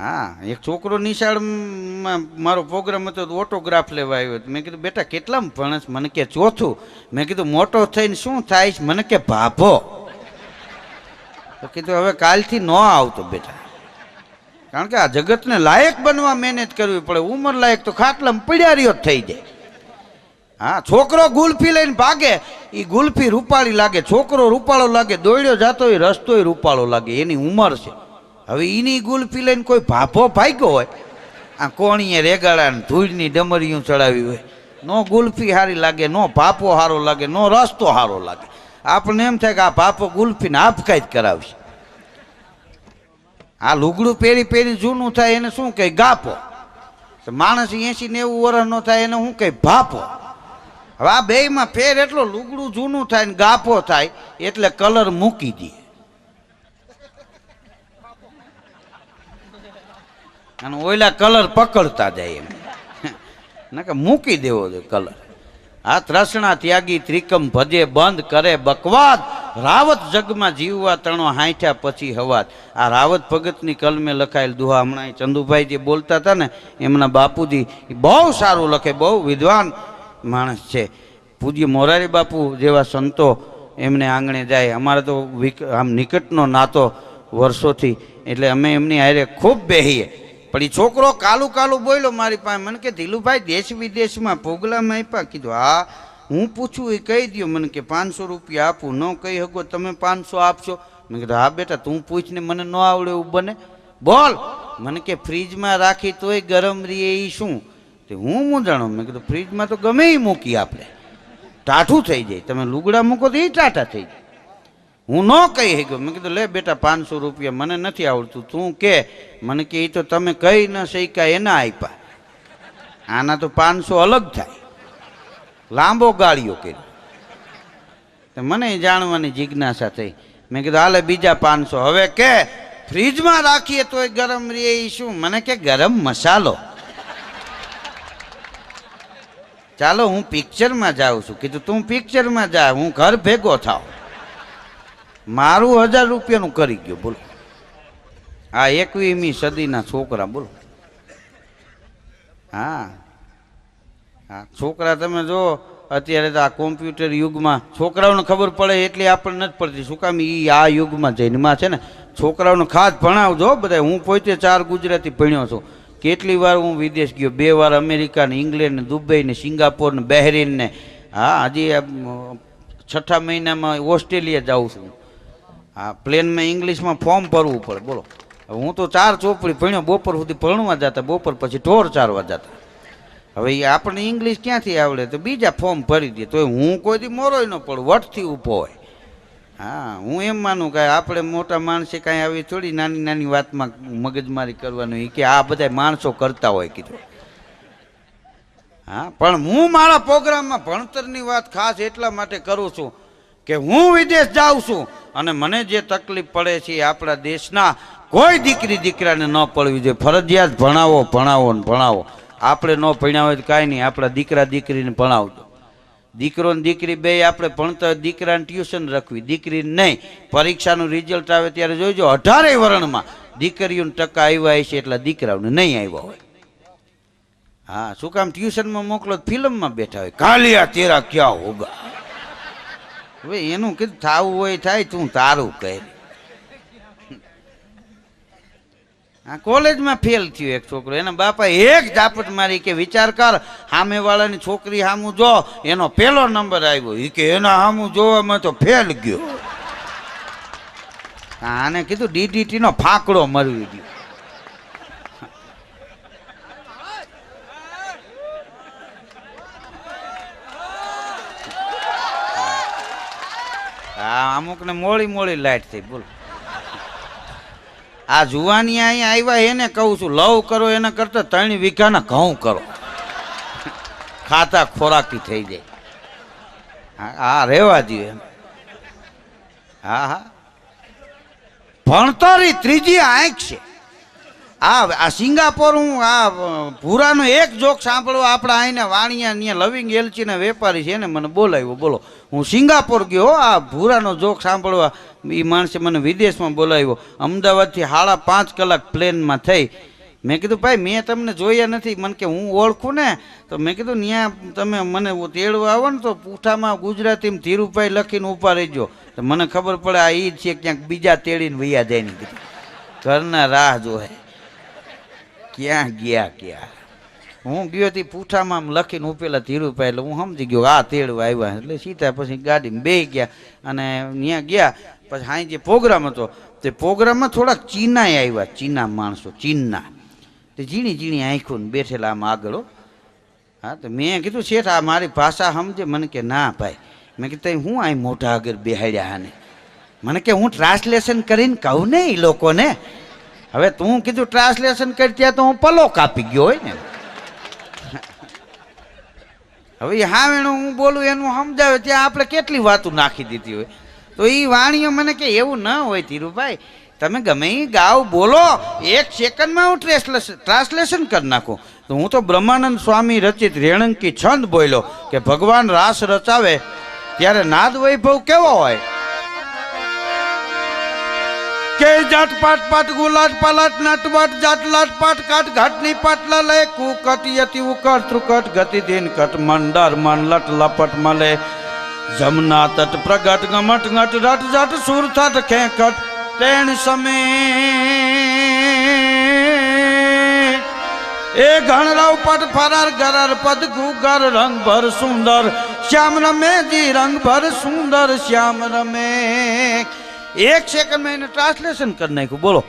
હા, એક છોકરો નિશાળમાં મારો પ્રોગ્રામ હતો ઓટોગ્રાફ લેવા આવ્યો હતો. મેં કીધું, બેટા, કેટલામાં ભણસ? મને કે ચોથું. મેં કીધું, મોટો થઈને શું થાય છે? મને કે ભાભો. તો કીધું, હવે કાલથી ન આવતો બેટા. કારણ કે આ જગતને લાયક બનવા મહેનત કરવી પડે. ઉંમર લાયક તો ખાટલામાં પડ્યા જ થઈ જાય. હા, છોકરો ગુલ્ફી લઈને ભાગે એ ગુલ્ફી રૂપાળી લાગે. છોકરો રૂપાળો લાગે, દોડ્યો જાતો હોય, રસ્તો રૂપાળો લાગે. એની ઉંમર છે. હવે એની ગુલ્ફી લઈને કોઈ ભાભો ભાગ્યો હોય, આ કોણીએ રેગાડા ને ધૂળની ડમરીયું ચડાવી હોય, નો ગુલ્ફી સારી લાગે, નો ભાપો સારો લાગે, નો રસ્તો સારો લાગે. આપણને એમ થાય કે આ ભાપો ગુલ્ફીને જ કરાવશે. આ લુગડું પહેરી પહેરી જૂનું થાય એને શું કહે? ગાપો માણસ એસી નેવું વર્ષનો થાય એને શું કહે? ભાપો હવે આ બેયમાં ફેર એટલો લુગડું જૂનું થાય ને ગાપો થાય, એટલે કલર મૂકી દે. અને ઓયલા કલર પકડતા જાય એમ. કે મૂકી દેવો જોઈએ કલર. આ ત્રસણા ત્યાગી, ત્રિકમ ભજે, બંધ કરે, બકવાદ. રાવત જગમાં જીવવા તણો હાંઠ્યા પછી હવાત આ રાવત ભગતની કલમે લખાયેલ દુહા હમણાં ચંદુભાઈ જે બોલતા હતા ને, એમના બાપુજી બહુ સારું લખે, બહુ વિદ્વાન માણસ છે. પૂજ્ય મોરારી બાપુ જેવા સંતો એમને આંગણે જાય. અમારે તો આમ નિકટનો નાતો વર્ષોથી. એટલે અમે એમની હારે ખૂબ બેહીએ. પણ એ છોકરો કાલું કાલું બોલ્યો મારી પાસે. મને કે, ધીલુભાઈ, દેશ વિદેશમાં ભોગલામાં આપ્યા. કીધું, હા. હું પૂછું એ કહી દો મને કે, પાંચસો રૂપિયા આપું. ન કહી શકો, તમે પાંચસો આપશો. મેં કીધું, હા બેટા, તું પૂછને, મને ન આવડે એવું બને. બોલ. મને કે, ફ્રીજમાં રાખી તોય ગરમ રહીએ એ શું? તે હું મૂંઝાણો? મેં કીધું, ફ્રીજમાં તો ગમે એ મૂકી આપણે. ટાઠું થઈ જાય. તમે લુગડા મૂકો તો એ ટાટા થઈ જાય. હું ન કહી શક્યો. મેં કીધું, લે બેટા, પાંચસો રૂપિયા મને નથી આવડતું. તું કે. મને કે એ તો તમે કહી ન શક્યા, એના આપ્યા. આના તો પાંચસો અલગ થાય. લાંબો ગાળિયો કર્યો. તો મને જાણવાની જિજ્ઞાસા થઈ. મેં કીધું, હાલે, બીજા પાંચસો. હવે કે, ફ્રીજમાં રાખીએ તોય ગરમ રહે એ શું? મને કે, ગરમ મસાલો. ચાલો, હું પિક્ચરમાં જાઉં છું. કીધું, તું પિક્ચરમાં જા, હું ઘર ભેગો થાવ મારું હજાર રૂપિયાનું કરી ગયો, બોલો. આ એકવીસમી સદીના છોકરા, બોલો. હા. હા, છોકરા તમે જો, અત્યારે તો આ કોમ્પ્યુટર યુગમાં છોકરાઓને ખબર પડે એટલી આપણને નથી પડતી. શું કામ એ આ યુગમાં જૈનમાં છે ને, છોકરાઓને ખાસ ભણાવજો બધા હું પોતે ચાર ગુજરાતી ભણ્યો છું. કેટલી વાર હું વિદેશ ગયો? બે વાર અમેરિકા ને ઇંગ્લેન્ડ ને દુબઈ ને સિંગાપોર ને બહેરીન ને. હા, હજી છઠ્ઠા મહિનામાં ઓસ્ટ્રેલિયા જાઉં છું. હા પ્લેનમાં ઇંગ્લિશમાં ફોર્મ ભરવું પડે, બોલો. હું તો ચાર ચોપડી ભણ્યો, બપોર સુધી ભણવા જતા, બપોર પછી ઢોર ચારવા જતા. હવે એ આપણને ઇંગ્લિશ ક્યાંથી આવડે? તો બીજા ફોર્મ ભરી દે તો હું કોઈ દી મોરોય ન પડું, વટથી ઊભો હોય. હા, હું એમ માનું કે આપણે મોટા માણસે કાંઈ આવી થોડી નાની નાની વાતમાં મગજમારી કરવાનું એ કે આ બધા માણસો કરતા હોય, કીધું. હા, પણ હું મારા પ્રોગ્રામમાં ભણતરની વાત ખાસ એટલા માટે કરું છું કે હું વિદેશ જાઉં છું. અને મને જે તકલીફ પડે છે આપણા દેશના કોઈ દીકરી દીકરાને ન પડવી જોઈએ. ફરજિયાત ભણાવો ભણાવો ને ભણાવો. આપણે ન ભણ્યા હોય તો કાંઈ નહીં. આપણા દીકરા દીકરીને ભણાવજો. દીકરો ને દીકરી બે આપણે ભણતા દીકરાને ટ્યુશન રાખવી. દીકરીને નહીં. પરીક્ષાનું રિઝલ્ટ આવે ત્યારે જોઈજો. અઢારેય વર્ણમાં દીકરીઓને ટકા આવ્યા છે એટલા દીકરાઓને નહીં આવ્યા હોય. હા, શું કામ ટ્યુશનમાં મોકલો ફિલ્મમાં બેઠા હોય. કાલિયા તેરા ક્યાં હોગા? હવે એનું કીધું, થાવું હોય થાય તું તારું કહે આ કોલેજમાં ફેલ થયો એક છોકરો. એના બાપા એક ઝાપટ મારી કે, વિચાર કર, સામેવાળાની છોકરી સામું જો. એનો પહેલો નંબર આવ્યો. એ કે, એના સામું જોવામાં તો ફેલ ગયો. આને કીધું ડીડીટી નો ફાંકડો મરવી ગયો. અમુક ને મોડી મોડી લાઈટ થઈ, બોલ. આ જુવાની અહીંયા આવ્યા એને કહું છું, લવ કરો એના કરતા ત્રણ વીઘાના ઘઉં કરો. ખાતા ખોરાકી થઈ જાય. હા રહેવા દઉં એમ. હા હા. ભણતરી ત્રીજી આંખ છે. આ આ સિંગાપોર હું આ ભૂરાનો એક જોક સાંભળો, આપણા અહીંને વાણિયા ત્યાં લવિંગ એલચીના વેપારી છે ને મને બોલાવ્યો, બોલો. હું સિંગાપોર ગયો આ ભૂરાનો જોક સાંભળવા એ માણસે મને વિદેશમાં બોલાવ્યો. અમદાવાદથી હાડા પાંચ કલાક પ્લેનમાં થઈ. મેં કીધું, ભાઈ, મેં તમને જોયા નથી. મને કે, હું ઓળખું ને? તો મેં કીધું ત્યાં તમે મને તેડવા આવો ને તો પૂઠામાં ગુજરાતીમાં ધીરુભાઈ લખીને ઊભા રહીજો. તો મને ખબર પડે, આ એ છે ક્યાંક બીજા તેડીને વૈયા જાય ને ઘરના રાહ જોહે ક્યાં ગયા ક્યાં? હું ગયો તી પૂઠામાં, આમ લખીને ઉપેલા ધીરુભાઈ એટલે હું સમજી ગયો આ તેડવા આવ્યા એટલે સીધા પછી ગાડીમાં બે ગયા અને ત્યાં ગયા. પછી હાઈ જે પ્રોગ્રામ હતો, તે પ્રોગ્રામમાં થોડાક ચીનાએ આવ્યા, ચીના માણસો, ચીનના. તે ઝીણી ઝીણી આંખોને બેઠેલા આમ આગળ હા. તો મેં કીધું, શેઠ, આ મારી ભાષા સમજે? મને કે, ના ભાઈ. મેં કીધું હું આ મોઢા આગળ બેહાડ્યા હાને? મને કે, હું ટ્રાન્સલેશન કરીને કહું ને એ લોકોને. હવે તું કીધું ટ્રાન્સલેશન કરી ત્યાં તો હું પલો કાપી ગયો હોય ને. હવે હા એનું હું બોલું એનું સમજાવે ત્યાં આપણે કેટલી વાતો નાખી દીધી હોય. તો એ વાણીઓ મને કે એવું ન હોય ધીરુભાઈ, તમે ગમે એ ગાવ બોલો, એક સેકન્ડમાં હું ટ્રેસલેશન ટ્રાન્સલેશન કરી નાખું. તો હું તો બ્રહ્માનંદ સ્વામી રચિત રેણંકી છંદ બોલ્યો કે ભગવાન રાસ રચાવે ત્યારે નાદ વૈભવ કેવો હોય? કે જાટ પાટ પાટ ગુલાટ પાલાટ નટવટ જાટ લાટ પાટ કાટ ઘાટની પાટલા લે કુકટ યતિ ઉકટ ત્રુકટ ગતિ દિન કટ મંડર મનલટ લપટ મલે જમના તટ પ્રગટ ગમટ ગટ રટ જટ સુર થટ ખેકટ તેણ સમે એ ઘણરાવ પટ ફરાર ગરર પદ ગુગર રંગ ભર સુંદર શ્યામ રમે જી રંગ ભર સુંદર શ્યામ રમે એક સેકન્ડમાં એને ટ્રાન્સલેશન કરી નાખ્યું. બોલો.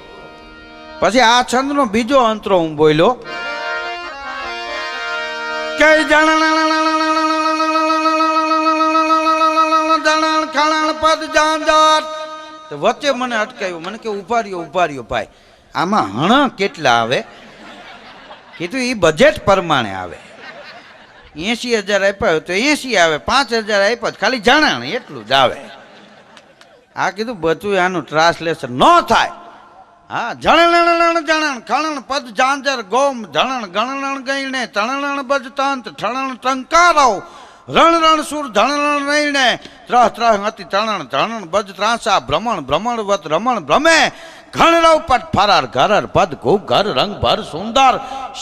પછી આ છંદનો બીજો અંતરો હું બોલ્યો. કે જણ પદ જાંજાટ વચ્ચે મને અટકાયું મને કે ઊભા રહ્યો ઊભા રહ્યો ભાઈ આમાં હણ કેટલા આવે કીધું એ બજેટ પ્રમાણે આવે એસી હજાર આપ્યા તો એસી આવે પાંચ હજાર આપ્યા ખાલી જણાણ એટલું જ આવે આ કીધું, બધું આનું ટ્રાન્સલેશન ન થાય. હા જણણ જણણ, ખણણ, પદ જાંજર ગોમ ધણણ ગણણ ગઈને તણણ બજ, તંત, ઠણણ ટંકારો રણ રણ, સુર ધણરણ રહીને ત્રહ ત્રહ હતી તણણ, ધણણ, બજ, ત્રાસા, ભ્રમણ ભ્રમણ, વત, રમણ, ભ્રમે, ઘણરવ, પટ, ફરાર, ઘરર, પદ ખૂબ ઘર, રંગ, ભર, સુંદર,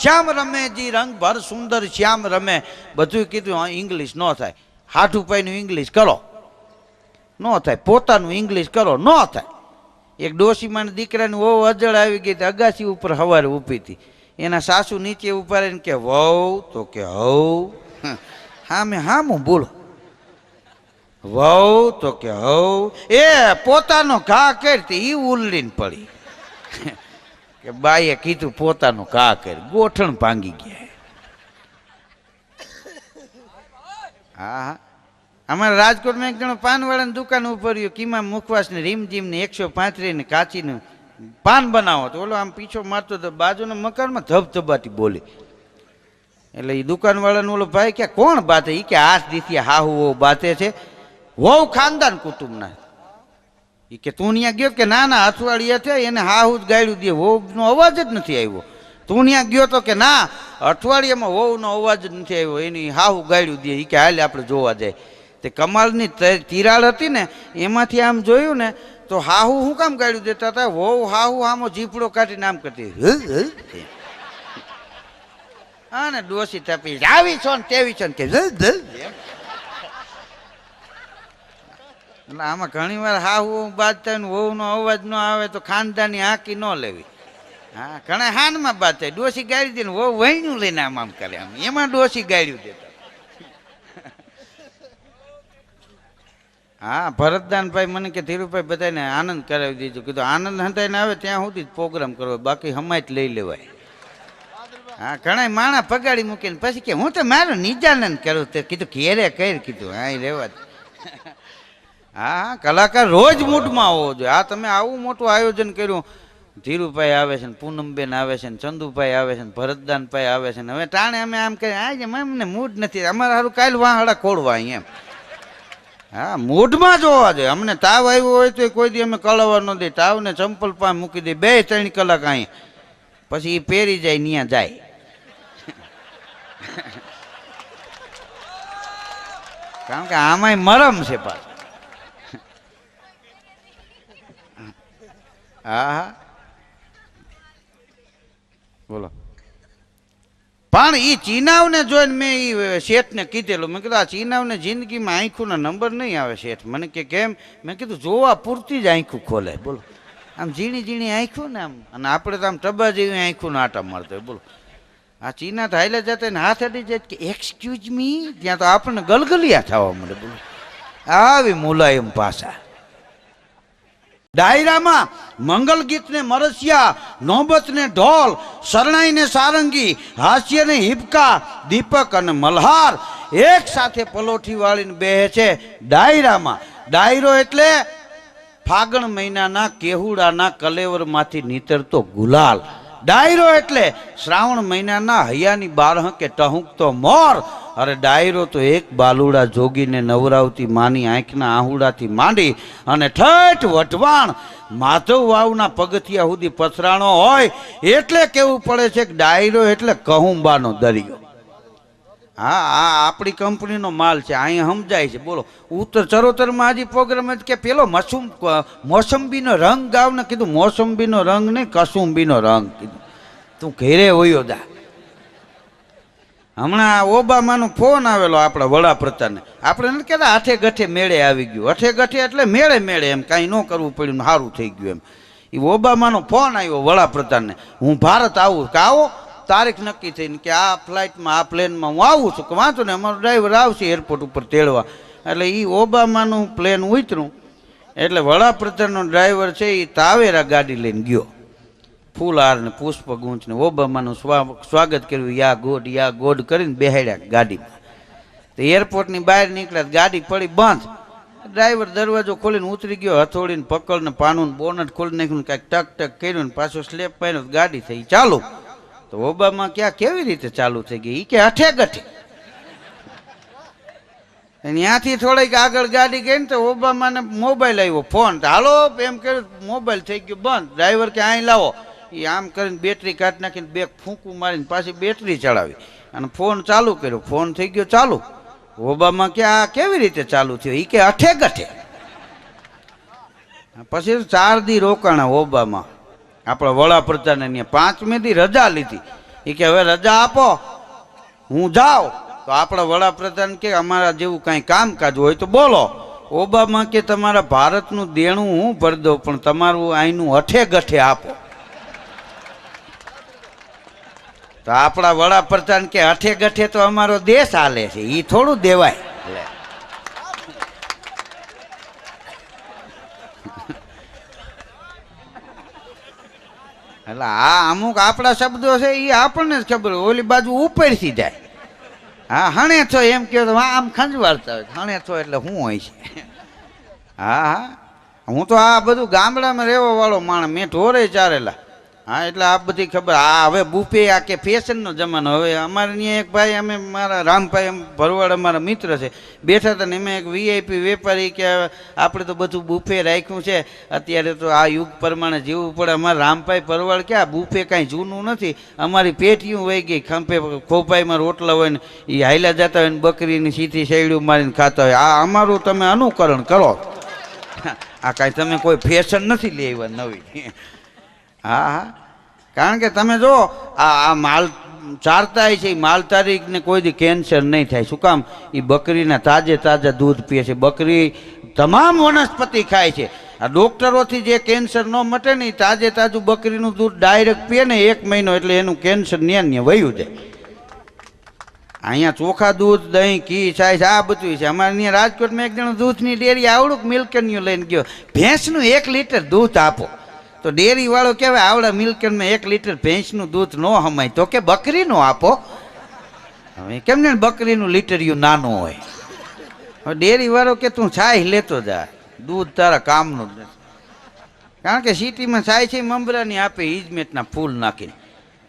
શ્યામ રમે, જી, રંગ, ભર, સુંદર, શ્યામ રમે. બધું કીધું ઇંગ્લિશ ન થાય. હાઠું પાઈનું ઇંગ્લિશ કરો. ન થાય. પોતાનું ઇંગ્લિશ કરો, ન થાય. એક ડોશીમાં દીકરાની વહુ અજળ આવી ગઈ અગાસી ઉપર હવારે ઊભી હતી. એના સાસુ નીચે ઉપાડીને કે, વહુ, તો કે હવ હા. મેં હા હું બોલો. વહુ, તો કે હવ એ પોતાનો ઘા કરતી એ ઉલ્લીને પડી. કે બાઈએ કીધું, પોતાનો ઘા કરી. ગોઠણ ભાંગી ગયા. હા હા. અમારા રાજકોટમાં એક જણો પાનવાળાની દુકાન ઉપર રહ્યો, કીમા મુખવાસ ને રીમઝીમ ને એકસો પાંત્રીને કાચીને પાન બનાવો તો ઓલો આમ પીછો મારતો તો બાજુના મકાનમાં ધબધબાટી બોલી. એટલે એ દુકાનવાળાનો ઓલો ભાઈ કે, કોણ બાતે એ કે આઠ દીથી હાહુ વહુ બાતે છે. વહુ ખાનદાન કુટુંબના. એ કે, તું ત્યાં ગયો કે ના ના અઠવાડિયા છે એને હાહુ જ ગાળ્યું દે. વહુનો અવાજ જ નથી આવ્યો. તું ત્યાં ગયો તો કે ના અઠવાડિયામાં વહુનો અવાજ જ નથી આવ્યો. એની હાહુ ગાળ્યું દે. એ કે, હાલે આપણે જોવા જાય. તે કમાલની તિરાડ હતી ને એમાંથી આમ જોયું ને તો હાહુ શું કામ ગાળ્યું દેતા હતા વહુ હાહુ આમો જીપડો કાઢીને આમ કરતી હ, ને ડોસી તપી આવી છો ને તેવી છો ને. કે. એટલે આમાં ઘણી વાર હાહુ થાય ને વહુનો અવાજ ન આવે તો ખાનદાની હાકી ન લેવી. હા ઘણા હાનમાં થાય ડોસી ગાળી દે ને વહુ વહીનું લઈને આમ આમ કરે. આમ એમાં ડોસી ગાળ્યું દેતા. હા, ભરતદાનભાઈ મને કે, ધીરુભાઈ બધાને આનંદ કરાવી દીધું. કીધું, આનંદ હંતાઈને આવે ત્યાં સુધી જ પ્રોગ્રામ કરવો, બાકી હમાય લઈ લેવાય. હા ઘણા માણા પગાડી મૂકીને પછી કે, હું તો મારો નિજાનંદ કરું. તે કીધું, ઘેરે કર, કીધું, હા રેવા હા કલાકાર રોજ મૂડમાં હોવો જોઈએ. આ તમે આવું મોટું આયોજન કર્યું. ધીરુભાઈ આવે છે ને, પૂનમબેન આવે છે ચંદુભાઈ આવે છે ભરતદાનભાઈ આવે છે ને, હવે ટાણે અમે આમ કહીએ આજે અમને મૂડ નથી. અમારે સારું કાલ વાહડા ખોડવા અહીંયા. હા, મૂઢમાં જોવા જોઈએ. અમને તાવ આવ્યો હોય તો કોઈ દી અમે કળવા ન દે તાવને ચંપલ પા મૂકી દે બે, ત્રણ કલાક અહીં. પછી એ પહેરી જાય ત્યાં જાય. કારણ કે આમાંય મરમ છે પાછું. હા હા. બોલો. પણ એ ચીનાવને જોઈને મેં એ શેઠને કીધેલું. મેં કીધું, આ ચીનાવને જિંદગીમાં આંખોના નંબર નહીં આવે શેઠ. મને કે, કેમ? મેં કીધું, જોવા પૂરતી જ આંખું ખોલે. બોલો. આમ ઝીણી ઝીણી આંખું ને આમ. અને આપણે તો આમ ટબા જેવી આંખું આટા મળતો હોય. બોલો. આ ચીના તો જતા ને હાથ અડી જાય કે એક્સક્યુઝ મી ત્યાં તો આપણને ગલગલિયા થવા મળે બોલો. આવી મુલાયમ પાસા. ડાયરામાં મંગલ ગીતને મરસિયા, નોબતને ઢોલ, શરણાઈને સારંગી, હાસ્યને હિપકા, દીપક અને મલ્હાર એક સાથે પલોઠી વાળીને બેહે છે ડાયરામાં. ડાયરો એટલે ફાગણ મહિનાના કેહુડાના કલેવરમાંથી નીતરતો ગુલાલ. ડાયરો એટલે શ્રાવણ મહિનાના હૈયાની બારહકે ટહુકતો મોર. અરે ડાયરો તો એક બાલુડા જોગીને નવરાવતી માની આંખના આહુડાથી માંડી અને ઠઠ વટવાણ માધવ વાવના પગથિયા સુધી પથરાણો હોય એટલે કેવું પડે છે કે ડાયરો એટલે કહુંબાનો દરિયો. હા, આ આપણી કંપનીનો માલ છે અહીંયા સમજાય છે. બોલો ઉત્તર ચરોતરમાં હજી પ્રોગ્રામ કે પેલો મસુમ મોસંબીનો રંગ ગાવને કીધું, મોસંબીનો રંગ નહીં, કસુંબીનો રંગ કીધું. તું ઘેરે હોયો દા હમણાં ઓબામાનો ફોન આવેલો આપણા વડાપ્રધાનને. આપણે નથી કહેતા હાથે ગઠે મેળે આવી ગયું. હઠે ગઠે એટલે મેળે મેળે એમ, કાંઈ ન કરવું પડ્યું સારું થઈ ગયું એમ. એ ઓબામાનો ફોન આવ્યો વડાપ્રધાનને. હું ભારત આવું, કે આવો તારીખ નક્કી થઈને કે આ ફ્લાઇટમાં, આ પ્લેનમાં હું આવું છું. કે વાંચો ને અમારો ડ્રાઈવર આવશે એરપોર્ટ ઉપર તેડવા. એટલે એ ઓબામાનું પ્લેન ઉતરું. એટલે વડાપ્રધાનનો ડ્રાઈવર છે એ તાવેરા ગાડી લઈને ગયો. ફૂલહાર ને પુષ્પગુંચ ને ઓબામાનું સ્વાગત કર્યું. યા ગોડ યા ગોડ કરીને બેહાડ્યા ગાડીમાં. તો એરપોર્ટની બહાર નીકળ્યા ગાડી પડી બંધ. ડ્રાઈવર દરવાજો ખોલીને ઉતરી ગયો, હથોડીને પકડને પાનું બોનટ ખોલી નાખ્યું કાંઈક ટક ટક કર્યું ને પાછો સ્લેપ પહેર્યો ગાડી થઈ. ચાલુ. તો ઓબામા ક્યાં કેવી રીતે ચાલુ થઈ ગઈ? કે અઠે ગઠે ત્યાંથી થોડીક આગળ ગાડી ગઈ ને તો ઓબામાને મોબાઈલ આવ્યો ફોન. હાલો, એમ કે મોબાઈલ થઈ ગયો, બંધ. ડ્રાઈવર કે અહીં લાવો. એ આમ કરીને બેટરી કાઢી નાખીને બે ફૂંકું મારીને પાછી બેટરી ચડાવી. અને ફોન ચાલુ કર્યો. ફોન થઈ ગયો ચાલુ. ઓબામા કે આ કેવી રીતે ચાલુ થયો? એ કે અઠે ગઠે પછી ચાર દી રોકાણા ઓબામા. આપણા વડાપ્રધાન ત્યાં પાંચમી દી રજા લીધી. એ કે, હવે રજા આપો. હું જાઉં. તો આપણા વડાપ્રધાન કે, અમારા જેવું કાંઈ કામકાજ હોય તો બોલો. ઓબામા કે, તમારા ભારતનું દેણું હું ભરી દઉં, પણ તમારું અહીંનું અઠે ગઠે આપો. તો આપણા વડાપ્રધાન કે અઠે ગઠે તો અમારો દેશ હાલે છે. એ થોડું દેવાય. એટલે આ અમુક આપણા શબ્દો છે એ આપણને જ ખબર ઓલી બાજુ ઉપરથી જાય. હા, હણે છો એમ કહો તો આમ ખંજવાળતા હોય. હણે છો એટલે શું હોય છે. હા હા. હું તો આ બધું ગામડામાં રહેવા વાળો માણસ. મેં ઢોરે ચારેલા. હા, એટલે આ બધી ખબર. આ હવે બુફે આ કે ફેશનનો જમાનો. હવે અમારે ત્યાં એક ભાઈ, અમે મારા રામભાઈ એમ ભરવાડ અમારા મિત્ર છે. બેઠા હતા ને એમાં એક વીઆઈપી વેપારી કે આપણે તો બધું બુફે રાખ્યું છે. અત્યારે તો આ યુગ પ્રમાણે જીવવું પડે. અમારા રામભાઈ ભરવાડ ક્યાં? બુફે કાંઈ જૂનું નથી. અમારી પેટીયું વહી ગઈ. ખંભે ખોપાઈમાં રોટલા હોય ને એ હાઈલા જતા હોય ને બકરીની સીધી શેરડીઓ મારીને ખાતા હોય. આ અમારું તમે અનુકરણ કરો. આ કાંઈ તમે કોઈ ફેશન નથી લેવા નવી. હા હા. કારણ કે તમે જો, આ આ માલ ચારતા છે એ માલ તારીખને કોઈ દી કેન્સર નહીં થાય. શું કામ? એ બકરીના તાજે તાજા દૂધ પીએ છે. બકરી તમામ વનસ્પતિ ખાય છે. આ ડોક્ટરોથી જે કેન્સર ન મટે ને તાજે તાજું બકરીનું દૂધ ડાયરેક્ટ પીએ ને એક મહિનો એટલે એનું કેન્સર ન્યાન્ય ન્યા વયું જાય. અહીંયા ચોખા દૂધ, દહીં, ઘી છાશ આ બધું છે. અમારે અહીંયા રાજકોટમાં એક જણો દૂધની ડેરી આવડું મિલ્કન્યું લઈને ગયો. ભેંસનું એક લીટર દૂધ આપો. તો ડેરી વાળો કહેવાય, આવડા મિલ્કનમાં એક લીટર ભેંસનું દૂધ ન હમાય. તો કે, બકરીનું આપો. હવે કેમ ને બકરીનું લીટરિયું નાનું હોય? હવે ડેરી વાળો કે, તું છાય લેતો જા. દૂધ તારા કામનું જ કારણ કે સિટીમાં છાય છે, મમરાની આપે ઇજમેટના ફૂલ નાખીને.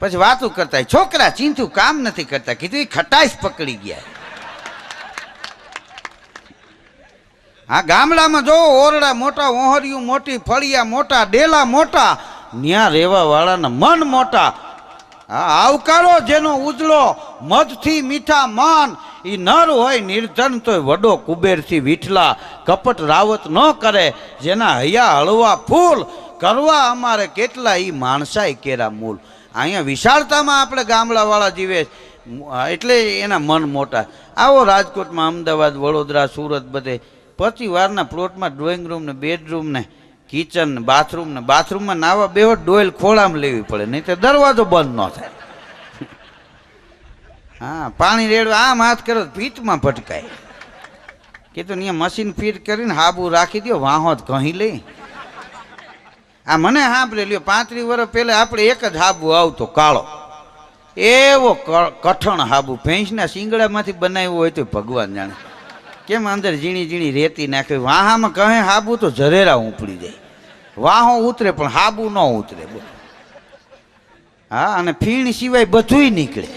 પછી વાતું કરતા છોકરા ચિંતું કામ નથી કરતા. કીધું એ ખટાશ પકડી ગયા. હા ગામડામાં જો ઓરડા મોટા ઓહરિયું મોટી, ફળિયા મોટા, ડેલા મોટા, ન્યા રહેવા વાળાના મન મોટા. આ આવકારો જેનો ઉજળો, મધથી મીઠા માન એ નર હોય નિર્ધન તોય વડો કુબેરથી વીઠલા. કપટ રાવત ન કરે, જેના હૈયા હળવા ફૂલ, કરવા અમારે કેટલા એ માણસાઈ કેરા મૂલ. અહીંયા વિશાળતામાં આપણે ગામડાવાળા જીવે એટલે એના મન મોટા. આવો રાજકોટમાં અમદાવાદ, વડોદરા, સુરત બધે પચી વારના પ્લોટમાં ડ્રોઈંગ રૂમ ને બેડરૂમ ને કિચન ને બાથરૂમ ને બાથરૂમમાં નાવા બેહો ડોયલ ખોળામાં લેવી પડે, નહીં તો દરવાજો બંધ ન થાય. હા, પાણી રેડવા આમ હાથ કરો તો ભીતમાં ભટકાય. કીધું અહીંયા મશીન ફિટ કરીને હાબુ રાખી દો વાહો જ કહી લઈ. આ મને સાંભળે, લ્યો, પાંત્રીસ વર્ષ પહેલા આપણે એક જ હાબુ આવતો, કાળો. એવો કઠણ હાબુ, ભેંસના શિંગડામાંથી બનાવ્યો હોય તો ભગવાન જાણે. કેમ અંદર ઝીણી ઝીણી રેતી નાખે? વાહામાં કહે, હાબુ તો ઝરેરા ઉપડી જાય. વાહો ઉતરે, પણ હાબુ ન ઉતરે હા, અને ફીણ સિવાય બધુંય નીકળે.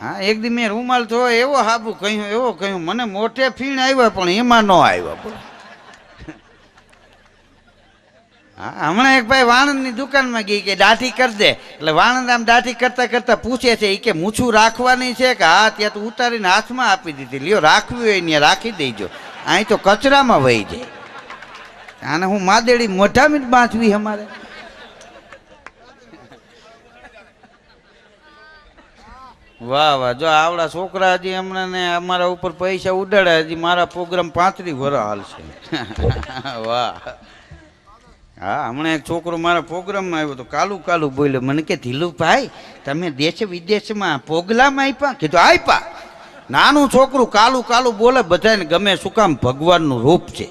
હા, એક દી મેં રૂમાલ તો એવો હાબુ કહ્યું, એવો કહ્યું, મને મોટે ફીણ આવ્યા, પણ એમાં ન આવ્યા, બોલો હા હમણાં એક ભાઈ વાણંદની દુકાનમાં ગઈ કે દાઢી કરી દે. એટલે વાણંદ આમ દાઢી કરતા કરતા પૂછે છે એ કે મૂછું રાખવાની છે કે હા, ત્યાં તો ઉતારીને હાથમાં આપી દીધી. લ્યો, રાખવી હોય ત્યાં રાખી દેજો. અહીં તો કચરામાં વહી જાય. આને હું માદેડી મોઢામાં જ બાંધવી અમારે. વાહ વાહ, જો આવડા છોકરા હજી હમણાં ને અમારા ઉપર પૈસા ઉડાડ્યા હજી મારા પ્રોગ્રામ પાંત્રી હાલ હાલશે. વાહ. હા, હમણાં એક છોકરો મારા પ્રોગ્રામમાં આવ્યો તો કાલું કાલું બોલ્યો, મને કે ધીલુભાઈ તમે દેશ વિદેશમાં પોગલામાં આપ્યા કીધું આપ્યા નાનું છોકરું કાલું કાલું બોલે, બધાને ગમે શું કામ, ભગવાનનું રૂપ છે.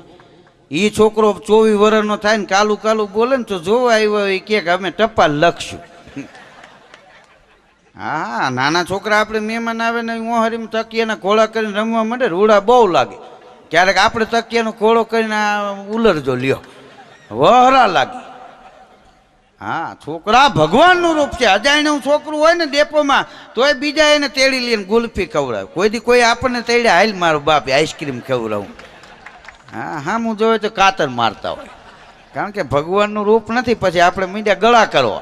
એ છોકરો ચોવીસ વર્ષનો થાય ને કાલું કાલું બોલે ને તો જોવા આવ્યો એ કે અમે ટપાલ લખશું. હા, નાના છોકરા આપણે મહેમાન આવે ને મોહરીમાં તકિયાના ઘોળા કરીને રમવા માંડે રૂડા બહુ લાગે. ક્યારેક આપણે તકિયાનો ઘોળો કરીને ઉલરજો લ્યો. વહરા લાગે. હા, છોકરા ભગવાનનું રૂપ છે. અજાણ્યું છોકરું હોય ને ડેપોમાં, તોય બીજા એને તેડી લઈને ગુલ્ફી ખવડાવે. કોઈ દી કોઈ આપણને તેડ્યા હાલ મારો બાપ આઈસ્ક્રીમ ખવડાવું. હા હા, હું જોયું તો કાતર મારતા હોય. કારણ કે ભગવાનનું રૂપ નથી, પછી આપણે મીડિયા ગળા કરવા.